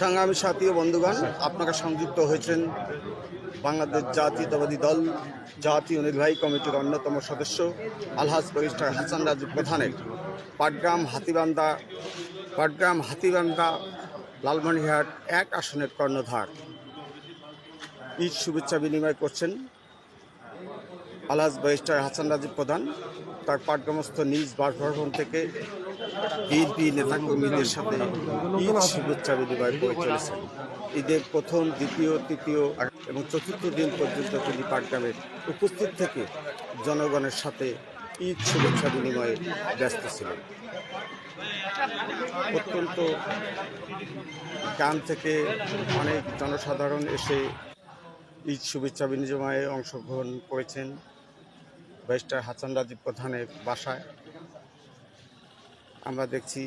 সংগ্রামী সাথী বন্ধুগণ আপনারা সংযুক্ত হয়েছেন বাংলাদেশ জাতীয়তাবাদী দল, জাতীয় নির্বাহী কমিটির অন্যতম সদস্য আলহাজ ব্যারিস্টার হাসান রাজু প্রধানের পাটগ্রাম হাতিবান্ধা পাটগ্রাম হাতিবান্ধা লালমনিরহাট এক আসনের কর্ণধার। ঈদ শুভেচ্ছা বিনিময় করছেন আলহাজ ব্যারিস্টার হাসান রাজু প্রধান। তার পাটগ্রামস্থ নিজ বাসভবন থেকে বিএনপি নেতাকর্মীদের সাথে ঈদ শুভেচ্ছা বিনিময় করে চলেছেন। ঈদের প্রথম, দ্বিতীয়, তৃতীয় এবং চতুর্থ দিন পর্যন্ত তিনি পাটগ্রামে উপস্থিত থেকে জনগণের সাথে ঈদ শুভেচ্ছা বিনিময়ে ব্যস্ত ছিলেন। অত্যন্ত গ্রাম থেকে অনেক জনসাধারণ এসে ঈদ শুভেচ্ছা বিনিময়ে অংশগ্রহণ করেছেন। ব্যারিস্টার হাসান রাজীব প্রধানের বাসায়। আমরা দেখছি